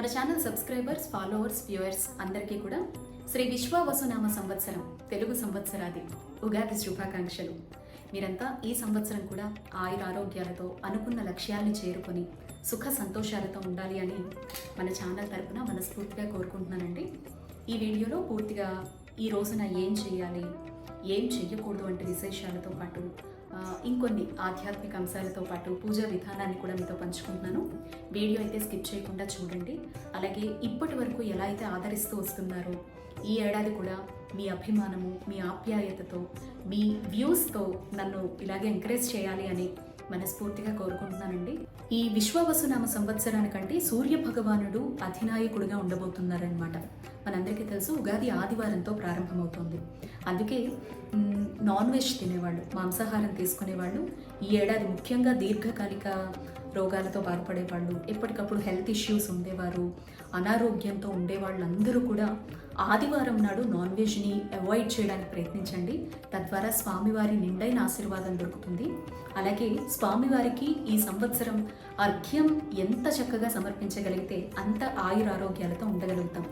మన channel subscribers followers viewers అందరికీ కూడా శ్రీ విశ్వవసునామ సంవత్సరం తెలుగు సంవత్సరాది ఉగాది శుభాకాంక్షలు. మీరంతా ఈ సంవత్సరం కూడా ఆయుర ఆరోగ్యాలతో అనుకున్న లక్ష్యాలను చేరుకొని సుఖ సంతోషాలతో ఉండాలి అని మన ఛానల్ తరపున మనస్ఫూర్తిగా కోరుకుంటున్నానండి. ఈ వీడియోలో పూర్తిగా ఈ రోజున ఏం చేయాలి ఏం చేయకూడదు వంటి విశేషాలతో పాటు ఇంకొన్ని ఆధ్యాత్మిక అంశాలతో పాటు పూజా విధానాన్ని కూడా మీతో పంచుకుంటున్నాను. వీడియో అయితే స్కిప్ చేయకుండా చూడండి. అలాగే ఇప్పటి వరకు ఎలా అయితే ఆదరిస్తూ వస్తున్నారో ఈ ఏడాది కూడా మీ అభిమానము మీ ఆప్యాయతతో మీ వ్యూస్తో నన్ను ఇలాగే ఎంకరేజ్ చేయాలి అని మనస్ఫూర్తిగా కోరుకుంటున్నానండి. ఈ విశ్వవసునామ సంవత్సరానికంటే సూర్య భగవానుడు అధినాయకుడిగా ఉండబోతున్నారనమాట మనందరికీ తెలుసు ఉగాది ఆదివారంతో ప్రారంభమవుతుంది. అందుకే నాన్ వెజ్ తినేవాళ్ళు మాంసాహారం తీసుకునేవాళ్ళు ఈ ఏడాది ముఖ్యంగా దీర్ఘకాలిక రోగాలతో బాధపడేవాళ్ళు ఎప్పటికప్పుడు హెల్త్ ఇష్యూస్ ఉండేవారు అనారోగ్యంతో ఉండేవాళ్ళందరూ కూడా ఆదివారం నాడు నాన్ వెజ్ని అవాయిడ్ చేయడానికి ప్రయత్నించండి. తద్వారా స్వామివారి నిండైన ఆశీర్వాదం దొరుకుతుంది. అలాగే స్వామివారికి ఈ సంవత్సరం అర్ఘ్యం ఎంత చక్కగా సమర్పించగలిగితే అంత ఆయురారోగ్యాలతో ఉండగలుగుతాం.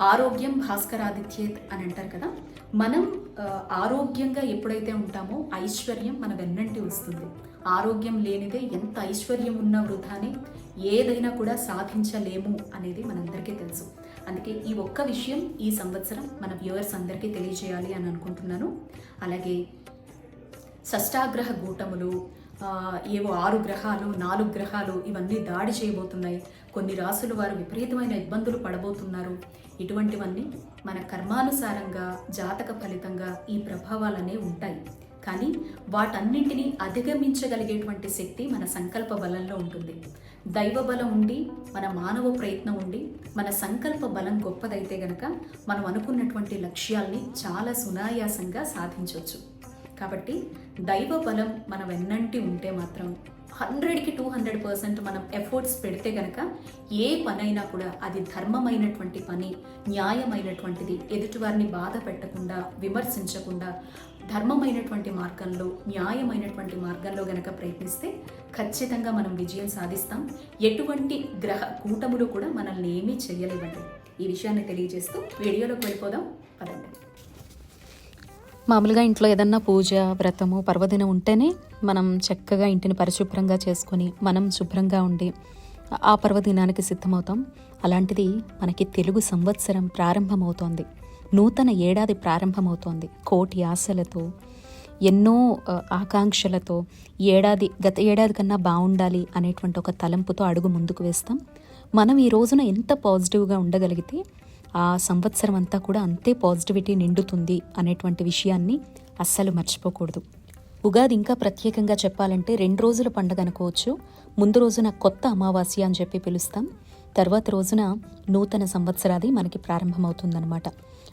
ఆరోగ్యం భాస్కరాదిత్యేత్ అని అంటారు కదా మనం ఆరోగ్యంగా ఎప్పుడైతే ఉంటామో ఐశ్వర్యం మన వెన్నంటి వస్తుంది. ఆరోగ్యం లేనిదే ఎంత ఐశ్వర్యం ఉన్న వృధానే ఏదైనా కూడా సాధించలేము అనేది మనందరికీ తెలుసు. అందుకే ఈ ఒక్క విషయం ఈ సంవత్సరం మన వ్యూవర్స్ అందరికీ తెలియజేయాలి అని అనుకుంటున్నాను. అలాగే షష్టాగ్రహ కూటములు ఏవో ఆరు గ్రహాలు నాలుగు గ్రహాలు ఇవన్నీ దాడి చేయబోతున్నాయి. కొన్ని రాసులు వారు విపరీతమైన ఇబ్బందులు పడబోతున్నారు. ఇటువంటివన్నీ మన కర్మానుసారంగా జాతక ఫలితంగా ఈ ప్రభావాలనే ఉంటాయి. కానీ వాటన్నింటినీ అధిగమించగలిగేటువంటి శక్తి మన సంకల్ప బలంలో ఉంటుంది. దైవ బలం ఉండి మన మానవ ప్రయత్నం ఉండి మన సంకల్ప బలం గొప్పదైతే గనక మనం అనుకున్నటువంటి లక్ష్యాల్ని చాలా సునాయాసంగా సాధించవచ్చు కాబట్టి దైవ బలం మన వెన్నంటి ఉంటే మాత్రం హండ్రెడ్కి టూ హండ్రెడ్ పర్సెంట్ మనం ఎఫర్ట్స్ పెడితే గనక ఏ పనైనా కూడా అది ధర్మమైనటువంటి పని న్యాయమైనటువంటిది ఎదుటివారిని బాధ పెట్టకుండా విమర్శించకుండా ధర్మమైనటువంటి మార్గంలో న్యాయమైనటువంటి మార్గంలో గనక ప్రయత్నిస్తే ఖచ్చితంగా మనం విజయం సాధిస్తాం. ఎటువంటి గ్రహ కూటములు కూడా మనల్ని ఏమీ చేయలేవండి. ఈ విషయాన్ని తెలియజేస్తూ వీడియోలోకి వెళ్ళిపోదాం. పదండి. మామూలుగా ఇంట్లో ఏదన్నా పూజ వ్రతము పర్వదినం ఉంటేనే మనం చక్కగా ఇంటిని పరిశుభ్రంగా చేసుకొని మనం శుభ్రంగా ఉండి ఆ పర్వదినానికి సిద్ధమవుతాం. అలాంటిది మనకి తెలుగు సంవత్సరం ప్రారంభమవుతోంది. నూతన ఏడాది ప్రారంభమవుతోంది. కోటి ఆశలతో ఎన్నో ఆకాంక్షలతో ఏడాది గత ఏడాది కన్నా బాగుండాలి అనేటువంటి ఒక తలంపుతో అడుగు ముందుకు వేస్తాం. మనం ఈ రోజున ఎంత పాజిటివ్గా ఉండగలిగితే ఆ సంవత్సరం అంతా కూడా అంతే పాజిటివిటీ నిండుతుంది అనేటువంటి విషయాన్ని అస్సలు మర్చిపోకూడదు. ఉగాది ఇంకా ప్రత్యేకంగా చెప్పాలంటే రెండు రోజుల పండుగ అనుకోవచ్చు. ముందు రోజున కొత్త అమావాస్య అని చెప్పి పిలుస్తాం. తర్వాత రోజున నూతన సంవత్సరాది మనకి ప్రారంభమవుతుందన్నమాట.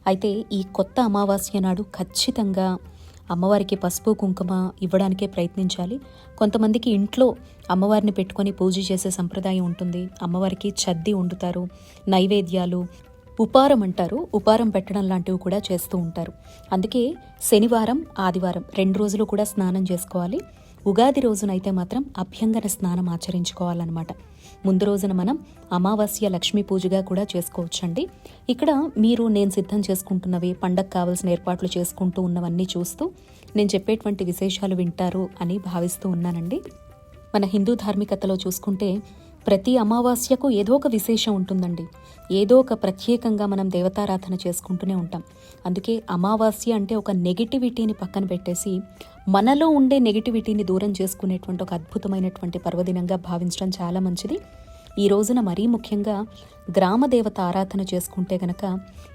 అయితే ఈ కొత్త అమావాస్య నాడు ఖచ్చితంగా అమ్మవారికి పసుపు కుంకుమ ఇవ్వడానికే ప్రయత్నించాలి. కొంతమందికి ఇంట్లో అమ్మవారిని పెట్టుకొని పూజ చేసే సంప్రదాయం ఉంటుంది. అమ్మవారికి చద్ది వండుతారు నైవేద్యాలు ఉపారం అంటారు ఉపారం పెట్టడం లాంటివి కూడా చేస్తూ ఉంటారు. అందుకే శనివారం ఆదివారం రెండు రోజులు కూడా స్నానం చేసుకోవాలి. ఉగాది రోజునైతే మాత్రం అభ్యంగన స్నానం ఆచరించుకోవాలన్నమాట. ముందు రోజున మనం అమావాస్య లక్ష్మీ పూజగా కూడా చేసుకోవచ్చండి. ఇక్కడ మీరు నేను సిద్ధం చేసుకుంటున్నవి పండగ కావాల్సిన ఏర్పాట్లు చేసుకుంటూ ఉన్నవన్నీ చూస్తూ నేను చెప్పేటువంటి విశేషాలు వింటారు అని భావిస్తూ ఉన్నానండి. మన హిందూ ధార్మికతలో చూసుకుంటే ప్రతి అమావాస్యకు ఏదో ఒక విశేషం ఉంటుందండి. ఏదో ఒక ప్రత్యేకంగా మనం దేవతారాధన చేసుకుంటూనే ఉంటాం. అందుకే అమావాస్య అంటే ఒక నెగిటివిటీని పక్కన పెట్టేసి మనలో ఉండే నెగిటివిటీని దూరం చేసుకునేటువంటి ఒక అద్భుతమైనటువంటి పర్వదినంగా భావించడం చాలా మంచిది. ఈ రోజున మరీ ముఖ్యంగా గ్రామ దేవత ఆరాధన చేసుకుంటే గనక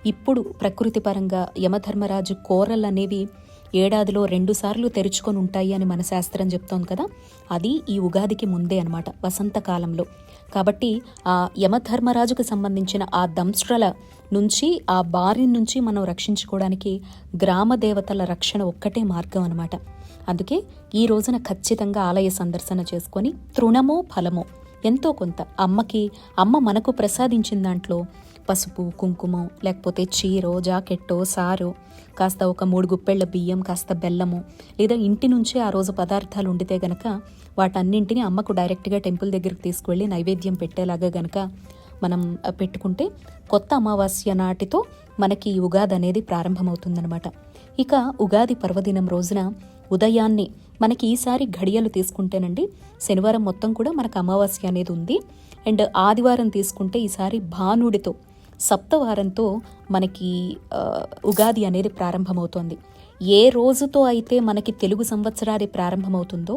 ఇప్పుడు ప్రకృతి పరంగా యమధర్మరాజు కోరలు అనేవి ఏడాదిలో రెండుసార్లు తెరుచుకొని ఉంటాయి అని మన శాస్త్రం చెప్తోంది కదా. అది ఈ ఉగాదికి ముందే అనమాట వసంతకాలంలో కాబట్టి ఆ యమధర్మరాజుకు సంబంధించిన ఆ దంస్ట్రల నుంచి ఆ బారి నుంచి మనం రక్షించుకోవడానికి గ్రామ దేవతల రక్షణ ఒక్కటే మార్గం అనమాట అందుకే ఈ రోజున ఖచ్చితంగా ఆలయ సందర్శన చేసుకొని తృణమో ఫలమో ఎంతో కొంత అమ్మకి అమ్మ మనకు ప్రసాదించిన దాంట్లో పసుపు కుంకుమ లేకపోతే చీరో జాకెట్టో సారో కాస్త ఒక మూడు గుప్పెళ్ళ బియ్యం కాస్త బెల్లము లేదా ఇంటి నుంచే ఆ రోజు పదార్థాలు ఉండితే గనక వాటన్నింటినీ అమ్మకు డైరెక్ట్గా టెంపుల్ దగ్గరికి తీసుకువెళ్ళి నైవేద్యం పెట్టేలాగా గనక మనం పెట్టుకుంటే కొత్త అమావాస్య నాటితో మనకి ఉగాది అనేది ప్రారంభమవుతుందనమాట ఇక ఉగాది పర్వదినం రోజున ఉదయాన్నే మనకి ఈసారి ఘడియలు తీసుకుంటేనండి శనివారం మొత్తం కూడా మనకు అమావాస్య అనేది ఉంది. అండ్ ఆదివారం తీసుకుంటే ఈసారి భానుడితో సప్తవారంతో మనకి ఉగాది అనేది ప్రారంభమవుతోంది. ఏ రోజుతో అయితే మనకి తెలుగు సంవత్సరాది ప్రారంభమవుతుందో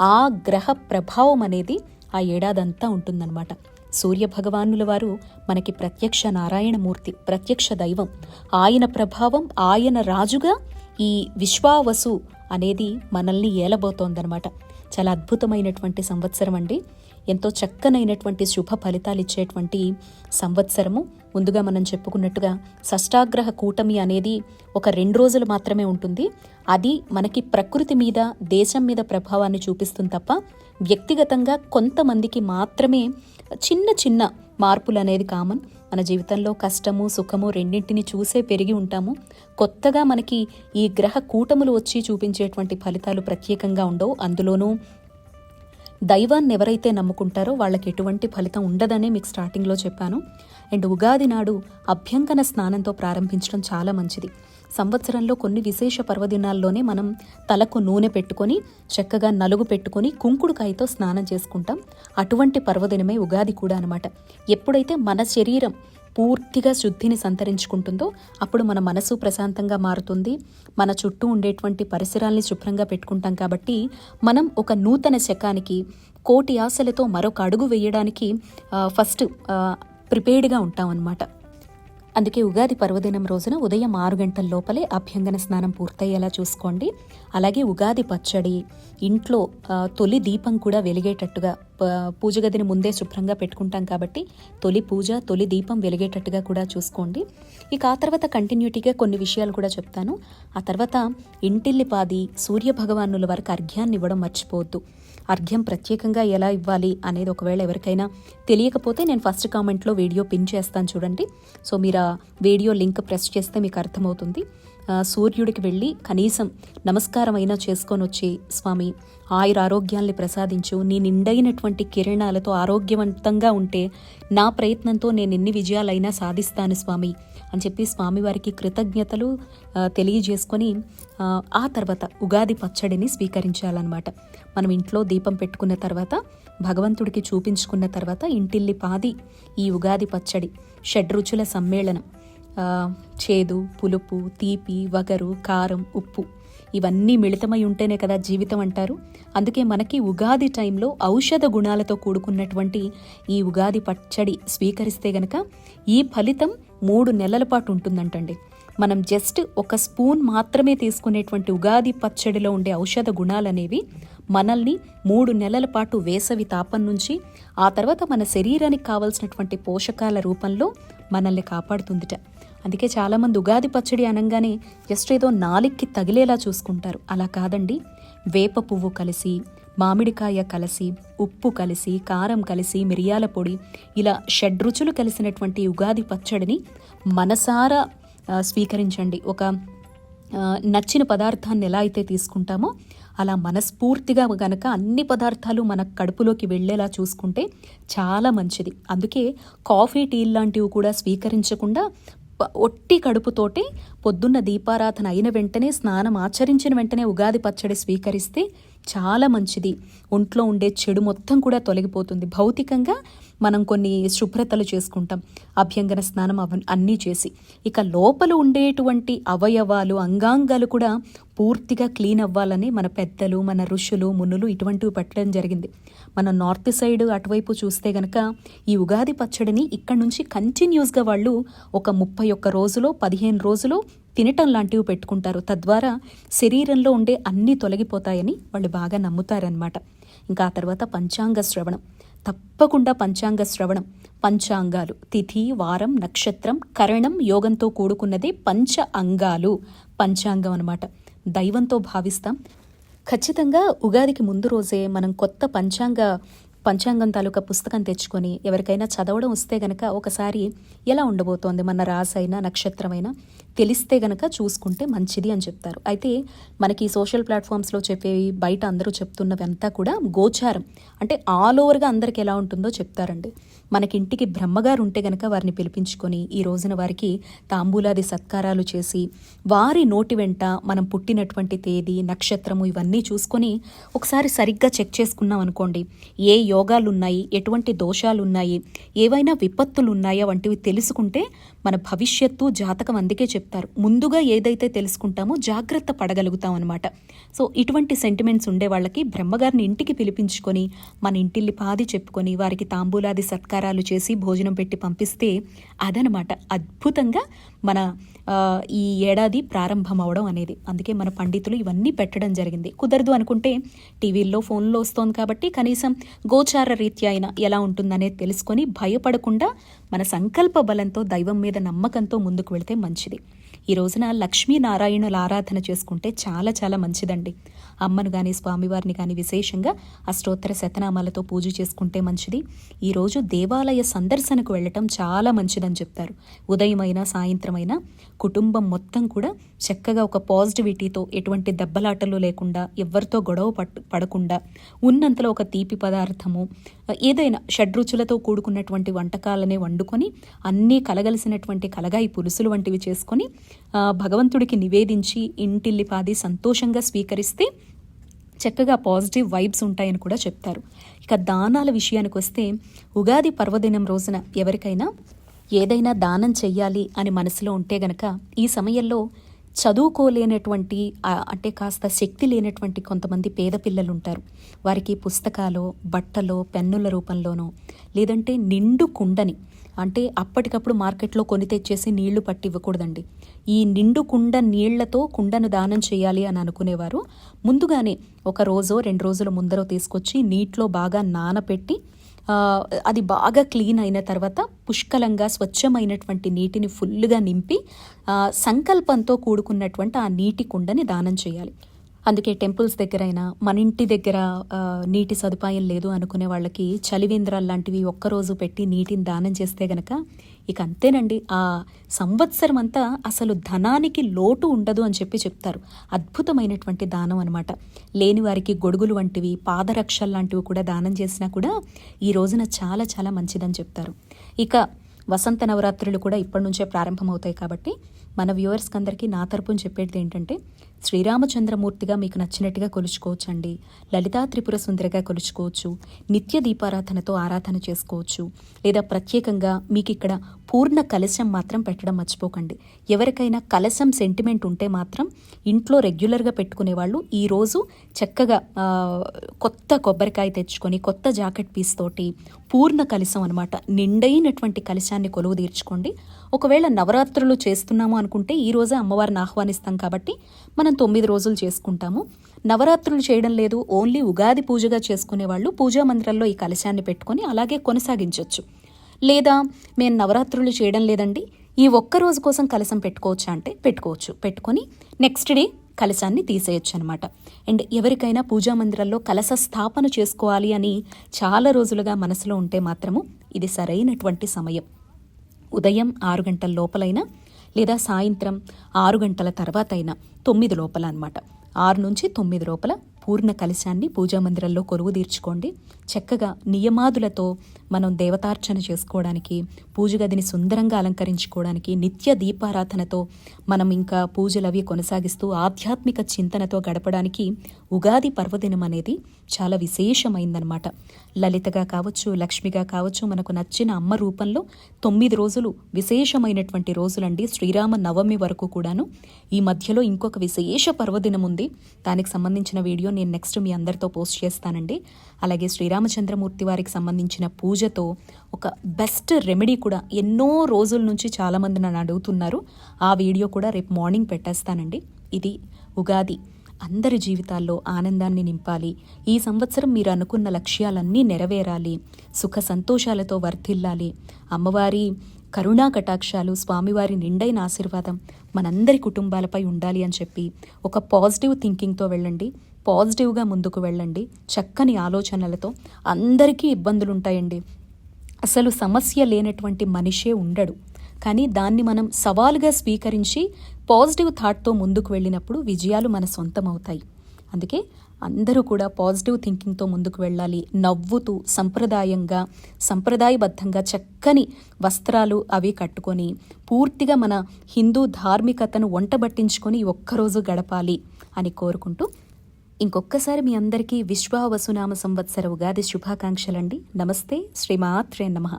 ఆ గ్రహ ప్రభావం అనేది ఆ ఏడాదంతా ఉంటుందన్నమాట. సూర్య భగవానుల వారు మనకి ప్రత్యక్ష నారాయణమూర్తి ప్రత్యక్ష దైవం. ఆయన ప్రభావం ఆయన రాజుగా ఈ విశ్వావసు అనేది మనల్ని ఏలబోతోందనమాట చాలా అద్భుతమైనటువంటి సంవత్సరం అండి. ఎంతో చక్కనైనటువంటి శుభ ఫలితాలు ఇచ్చేటువంటి సంవత్సరము. ముందుగా మనం చెప్పుకున్నట్టుగా షష్టాగ్రహ కూటమి అనేది ఒక రెండు రోజులు మాత్రమే ఉంటుంది. అది మనకి ప్రకృతి మీద దేశం మీద ప్రభావాన్ని చూపిస్తుంది తప్ప వ్యక్తిగతంగా కొంతమందికి మాత్రమే చిన్న చిన్న మార్పులు అనేది కామన్. మన జీవితంలో కష్టము సుఖము రెండింటిని చూసే పెరిగి ఉంటాము. కొత్తగా మనకి ఈ గ్రహ కూటములు వచ్చి చూపించేటువంటి ఫలితాలు ప్రత్యేకంగా ఉండవు. అందులోనూ దైవాన్ని ఎవరైతే నమ్ముకుంటారో వాళ్ళకి ఎటువంటి ఫలితం ఉండదనే మీకు స్టార్టింగ్లో చెప్పాను. అండ్ ఉగాది నాడు అభ్యంకన స్నానంతో ప్రారంభించడం చాలా మంచిది. సంవత్సరంలో కొన్ని విశేష పర్వదినాల్లోనే మనం తలకు నూనె పెట్టుకొని చక్కగా నలుగు పెట్టుకొని కుంకుడుకాయతో స్నానం చేసుకుంటాం. అటువంటి పర్వదినమే ఉగాది కూడా అనమాట ఎప్పుడైతే మన శరీరం పూర్తిగా శుద్ధిని సంతరించుకుంటుందో అప్పుడు మన మనసు ప్రశాంతంగా మారుతుంది. మన చుట్టూ ఉండేటువంటి పరిసరాల్ని శుభ్రంగా పెట్టుకుంటాం కాబట్టి మనం ఒక నూతన శకానికి కోటి ఆశలతో మరొక అడుగు వేయడానికి ఫస్ట్ ప్రిపేర్డ్గా ఉంటామన్నమాట అందుకే ఉగాది పర్వదినం రోజున ఉదయం ఆరు గంటల లోపలే అభ్యంగన స్నానం పూర్తయ్యేలా చూసుకోండి. అలాగే ఉగాది పచ్చడి ఇంట్లో తొలి దీపం కూడా వెలిగేటట్టుగా పూజ గదిని ముందే శుభ్రంగా పెట్టుకుంటాం కాబట్టి తొలి పూజ తొలి దీపం వెలిగేటట్టుగా కూడా చూసుకోండి. ఇక ఆ తర్వాత కంటిన్యూటీగా కొన్ని విషయాలు కూడా చెప్తాను. ఆ తర్వాత ఇంటిల్లిపాది సూర్య భగవానుల వరకు అర్ఘ్యాన్ని ఇవ్వడం మర్చిపోవద్దు. అర్ఘ్యం ప్రత్యేకంగా ఎలా ఇవ్వాలి అనేది ఒకవేళ ఎవరికైనా తెలియకపోతే నేను ఫస్ట్ కామెంట్లో వీడియో పిన్ చేస్తాను చూడండి. సో మీరు ఆ వీడియో లింక్ ప్రెస్ చేస్తే మీకు అర్థమవుతుంది. సూర్యుడికి వెళ్ళి కనీసం నమస్కారం అయినా చేసుకొని వచ్చి స్వామి ఆయుర ఆరోగ్యాల్ని ప్రసాదించు. నీ నిండైనటువంటి కిరణాలతో ఆరోగ్యవంతంగా ఉంటే నా ప్రయత్నంతో నేను ఎన్ని విజయాలైనా సాధిస్తాను స్వామి. అని చెప్పి స్వామివారికి కృతజ్ఞతలు తెలియజేసుకొని ఆ, తర్వాత ఉగాది పచ్చడిని స్వీకరించాలన్నమాట. మనం ఇంట్లో దీపం పెట్టుకున్న తర్వాత భగవంతుడికి చూపించుకున్న తర్వాత ఇంటిల్లి పాది ఈ ఉగాది పచ్చడి షడ్రుచుల సమ్మేళనం. చేదు పులుపు తీపి వగరు కారం ఉప్పు ఇవన్నీ మిళితమై ఉంటేనే కదా జీవితం అంటారు. అందుకే మనకి ఉగాది టైంలో ఔషధ గుణాలతో కూడుకున్నటువంటి ఈ ఉగాది పచ్చడి స్వీకరిస్తే గనక ఈ ఫలితం మూడు నెలల పాటు ఉంటుందంటండి. మనం జస్ట్ ఒక స్పూన్ మాత్రమే తీసుకునేటువంటి ఉగాది పచ్చడిలో ఉండే ఔషధ గుణాలనేవి మనల్ని మూడు నెలల పాటు వేసవి తాపం నుంచి ఆ తర్వాత మన శరీరానికి కావలసినటువంటి పోషకాల రూపంలో మనల్ని కాపాడుతుందిట. అందుకే చాలామంది ఉగాది పచ్చడి అనగానే జస్ట్ ఏదో నాలిక్కి తగిలేలా చూసుకుంటారు. అలా కాదండి. వేప పువ్వు కలిసి మామిడికాయ కలిసి ఉప్పు కలిసి కారం కలిసి మిరియాల పొడి ఇలా షడ్రుచులు కలిసినటువంటి ఉగాది పచ్చడిని మనసారా స్వీకరించండి. ఒక నచ్చిన పదార్థాన్ని ఎలా అయితే తీసుకుంటామో అలా మనస్ఫూర్తిగా గనక అన్ని పదార్థాలు మన కడుపులోకి వెళ్ళేలా చూసుకుంటే చాలా మంచిది. అందుకే కాఫీ టీ లాంటివి కూడా స్వీకరించకుండా ఒట్టి కడుపుతోటి పొద్దున్న దీపారాధన అయిన వెంటనే స్నానం ఆచరించిన వెంటనే ఉగాది పచ్చడి స్వీకరిస్తే చాలా మంచిది. ఒంట్లో ఉండే చెడు మొత్తం కూడా తొలగిపోతుంది. భౌతికంగా మనం కొన్ని శుభ్రతలు చేసుకుంటాం. అభ్యంగన స్నానం అవ అన్నీ చేసి. ఇక లోపల ఉండేటువంటి అవయవాలు అంగాంగాలు కూడా పూర్తిగా క్లీన్ అవ్వాలని మన పెద్దలు మన ఋషులు మునులు ఇటువంటివి పెట్టడం జరిగింది. మన నార్త్ సైడ్ అటువైపు చూస్తే గనక ఈ ఉగాది పచ్చడిని ఇక్కడ నుంచి కంటిన్యూస్గా వాళ్ళు ఒక ముప్పై ఒక్క రోజులో పదిహేను రోజులు తినటం లాంటివి పెట్టుకుంటారు. తద్వారా శరీరంలో ఉండే అన్నీ తొలగిపోతాయని వాళ్ళు బాగా నమ్ముతారనమాట ఇంకా ఆ తర్వాత పంచాంగ శ్రవణం. తప్పకుండా పంచాంగ శ్రవణం. పంచాంగాలు. తిథి వారం నక్షత్రం కరణం యోగంతో కూడుకున్నదే పంచ అంగాలు. పంచాంగం అనమాట దైవంతో భావిస్తాం. ఖచ్చితంగా ఉగాదికి ముందు రోజే మనం కొత్త పంచాంగ పంచాంగం తాలూకా పుస్తకం తెచ్చుకొని ఎవరికైనా చదవడం వస్తే గనక ఒకసారి ఎలా ఉండబోతోంది? మన రాసైనా నక్షత్రమైనా? తెలిస్తే గనక చూసుకుంటే మంచిది అని చెప్తారు. అయితే మనకి సోషల్ ప్లాట్ఫామ్స్లో చెప్పేవి బయట అందరూ చెప్తున్నవంతా కూడా గోచారం. అంటే ఆల్ ఓవర్గా అందరికి ఎలా ఉంటుందో చెప్తారండి. మనకి ఇంటికి బ్రహ్మగారు ఉంటే గనక వారిని పిలిపించుకొని ఈ రోజున వారికి తాంబూలాది సత్కారాలు చేసి వారి నోటి వెంట మనం పుట్టినటువంటి తేదీ నక్షత్రము ఇవన్నీ చూసుకొని ఒకసారి సరిగ్గా చెక్ చేసుకున్నాం అనుకోండి. ఏ యోగాలు ఉన్నాయి ఎటువంటి దోషాలు ఉన్నాయి ఏవైనా విపత్తులు ఉన్నాయా వంటివి తెలుసుకుంటే మన భవిష్యత్తు జాతకం అందుకే చెప్తారు. ముందుగా ఏదైతే తెలుసుకుంటామో జాగ్రత్త పడగలుగుతాం అనమాట సో ఇటువంటి సెంటిమెంట్స్ ఉండే వాళ్ళకి బ్రహ్మగారిని ఇంటికి పిలిపించుకొని మన ఇంటిల్లి పాది చెప్పుకొని వారికి తాంబూలాది సత్కారాలు చేసి భోజనం పెట్టి పంపిస్తే అదనమాట అద్భుతంగా మన ఈ ఏడాది ప్రారంభం అవడం అనేది. అందుకే మన పండితులు ఇవన్నీ పెట్టడం జరిగింది. కుదరదు అనుకుంటే టీవీల్లో ఫోన్లో వస్తోంది కాబట్టి కనీసం గోచార రీత్యా అయినా ఎలా ఉంటుందనేది తెలుసుకొని భయపడకుండా మన సంకల్ప బలంతో దైవం మీద నమ్మకంతో ముందుకు వెళితే మంచిది. ఈ రోజున లక్ష్మీనారాయణుల ఆరాధన చేసుకుంటే చాలా చాలా మంచిదండి. అమ్మను కానీ స్వామివారిని కానీ విశేషంగా అష్టోత్తర శతనామాలతో పూజ చేసుకుంటే మంచిది. ఈరోజు దేవాలయ సందర్శనకు వెళ్ళటం చాలా మంచిదని చెప్తారు. ఉదయమైనా సాయంత్రమైనా కుటుంబం మొత్తం కూడా చక్కగా ఒక పాజిటివిటీతో ఎటువంటి దెబ్బలాటలు లేకుండా ఎవరితో గొడవ పట్టు పడకుండా ఉన్నంతలో ఒక తీపి పదార్థము ఏదైనా షడ్రుచులతో కూడుకున్నటువంటి వంటకాలనే వండుకొని అన్నీ కలగలిసినటువంటి కలగాయి పులుసులు వంటివి చేసుకొని భగవంతుడికి నివేదించి ఇంటిల్లిపాది సంతోషంగా స్వీకరిస్తే చక్కగా పాజిటివ్ వైబ్స్ ఉంటాయని కూడా చెప్తారు. ఇక దానాల విషయానికి వస్తే ఉగాది పర్వదినం రోజున ఎవరికైనా ఏదైనా దానం చెయ్యాలి అని మనసులో ఉంటే గనక ఈ సమయంలో చదువుకోలేనటువంటి అంటే కాస్త శక్తి లేనటువంటి కొంతమంది పేద పిల్లలు ఉంటారు వారికి పుస్తకాలు బట్టలో పెన్నుల రూపంలోనో లేదంటే నిండు కుండని అంటే అప్పటికప్పుడు మార్కెట్లో కొని తెచ్చేసి నీళ్ళు పట్టి ఇవ్వకూడదండి ఈ నిండు కుండ నీళ్ళతో కుండను దానం చేయాలి అని అనుకునేవారు. ముందుగానే ఒక రోజో రెండు రోజుల ముందరో తీసుకొచ్చి నీటిలో బాగా నానపెట్టి అది బాగా క్లీన్ అయిన తర్వాత పుష్కలంగా స్వచ్ఛమైనటువంటి నీటిని ఫుల్గా నింపి సంకల్పంతో కూడుకున్నటువంటి ఆ నీటి కుండని దానం చేయాలి. అందుకే టెంపుల్స్ దగ్గరైనా మన ఇంటి దగ్గర నీటి సదుపాయం లేదు అనుకునే వాళ్ళకి చలివేంద్రాలు లాంటివి ఒక్కరోజు పెట్టి నీటిని దానం చేస్తే గనక ఇక అంతేనండి. ఆ సంవత్సరం అంతా అసలు ధనానికి లోటు ఉండదు అని చెప్పి చెప్తారు. అద్భుతమైనటువంటి దానం అనమాట లేని వారికి గొడుగులు వంటివి పాదరక్షలు లాంటివి కూడా దానం చేసినా కూడా ఈ రోజున చాలా చాలా మంచిదని చెప్తారు. ఇక వసంత నవరాత్రులు కూడా ఇప్పటి నుంచే ప్రారంభమవుతాయి కాబట్టి మన వ్యూవర్స్కి అందరికీ నా తరపున చెప్పేది ఏంటంటే శ్రీరామచంద్రమూర్తిగా మీకు నచ్చినట్టుగా కొలుచుకోవచ్చు అండి లలితా త్రిపుర సుందరిగా కొలుచుకోవచ్చు. నిత్య దీపారాధనతో ఆరాధన చేసుకోవచ్చు. లేదా ప్రత్యేకంగా మీకు ఇక్కడ పూర్ణ కలశం మాత్రం పెట్టడం మర్చిపోకండి. ఎవరికైనా కలశం సెంటిమెంట్ ఉంటే మాత్రం ఇంట్లో రెగ్యులర్గా పెట్టుకునే వాళ్ళు ఈరోజు చక్కగా కొత్త కొబ్బరికాయ తెచ్చుకొని కొత్త జాకెట్ పీస్ తోటి పూర్ణ కలశం అనమాట నిండైనటువంటి కలశాన్ని కొలువు తీర్చుకోండి. ఒకవేళ నవరాత్రులు చేస్తున్నాము అనుకుంటే ఈ రోజే అమ్మవారిని ఆహ్వానిస్తాం కాబట్టి మనం తొమ్మిది రోజులు చేసుకుంటాము. నవరాత్రులు చేయడం లేదు. ఓన్లీ ఉగాది పూజగా చేసుకునే వాళ్ళు పూజా మందిరంలో ఈ కలశాన్ని పెట్టుకొని అలాగే కొనసాగించవచ్చు లేదా మేము నవరాత్రులు చేయడం లేదండి. ఈ ఒక్క రోజు కోసం కలశం పెట్టుకోవచ్చా అంటే పెట్టుకోవచ్చు. పెట్టుకొని నెక్స్ట్ డే కలశాన్ని తీసేయచ్చు అనమాట అండ్ ఎవరికైనా పూజా మందిరాల్లో కలశ స్థాపన చేసుకోవాలి అని చాలా రోజులుగా మనసులో ఉంటే మాత్రము ఇది సరైనటువంటి సమయం. ఉదయం ఆరు గంటల లోపలైనా లేదా సాయంత్రం ఆరు గంటల తర్వాత అయినా తొమ్మిది లోపల అనమాట ఆరు నుంచి తొమ్మిది లోపల పూర్ణ కలశాన్ని పూజా మందిరంలో కొలువు తీర్చుకోండి. చక్కగా నియమాదులతో మనం దేవతార్చన చేసుకోవడానికి పూజ గదిని సుందరంగా అలంకరించుకోవడానికి నిత్య దీపారాధనతో మనం ఇంకా పూజలు అవి కొనసాగిస్తూ ఆధ్యాత్మిక చింతనతో గడపడానికి ఉగాది పర్వదినం అనేది చాలా విశేషమైందనమాట లలితగా కావచ్చు లక్ష్మిగా కావచ్చు మనకు నచ్చిన అమ్మ రూపంలో తొమ్మిది రోజులు విశేషమైనటువంటి రోజులండి. శ్రీరామ నవమి వరకు కూడాను. ఈ మధ్యలో ఇంకొక విశేష పర్వదినం ఉంది. దానికి సంబంధించిన వీడియో నేను నెక్స్ట్ మీ అందరితో పోస్ట్ చేస్తానండి. అలాగే శ్రీరామచంద్రమూర్తి వారికి సంబంధించిన పూజతో ఒక బెస్ట్ రెమెడీ కూడా ఎన్నో రోజుల నుంచి చాలామంది నన్ను అడుగుతున్నారు. ఆ వీడియో కూడా రేపు మార్నింగ్ పెట్టేస్తానండి. ఇది ఉగాది. అందరి జీవితాల్లో ఆనందాన్ని నింపాలి. ఈ సంవత్సరం మీరు అనుకున్న లక్ష్యాలన్నీ నెరవేరాలి. సుఖ సంతోషాలతో వర్ధిల్లాలి. అమ్మవారి కరుణా కటాక్షాలు స్వామివారి నిండైన ఆశీర్వాదం మనందరి కుటుంబాలపై ఉండాలి అని చెప్పి ఒక పాజిటివ్ థింకింగ్తో వెళ్ళండి. పాజిటివ్గా ముందుకు వెళ్ళండి. చక్కని ఆలోచనలతో అందరికీ ఇబ్బందులు ఉంటాయండి అసలు సమస్య లేనటువంటి మనిషే ఉండడు. కానీ దాన్ని మనం సవాలుగా స్వీకరించి పాజిటివ్ థాట్తో ముందుకు వెళ్ళినప్పుడు విజయాలు మన సొంతం అవుతాయి అందుకే అందరూ కూడా పాజిటివ్ థింకింగ్తో ముందుకు వెళ్ళాలి. నవ్వుతూ సంప్రదాయంగా సంప్రదాయబద్ధంగా చక్కని వస్త్రాలు అవి కట్టుకొని పూర్తిగా మన హిందూ ధార్మికతను వంటబట్టించుకొని ఒక్కరోజు గడపాలి అని కోరుకుంటూ ఇంకొక్కసారి మీ అందరికీ విశ్వావసునామ సంవత్సర ఉగాది శుభాకాంక్షలండి. నమస్తే శ్రీమాత్రే నమః.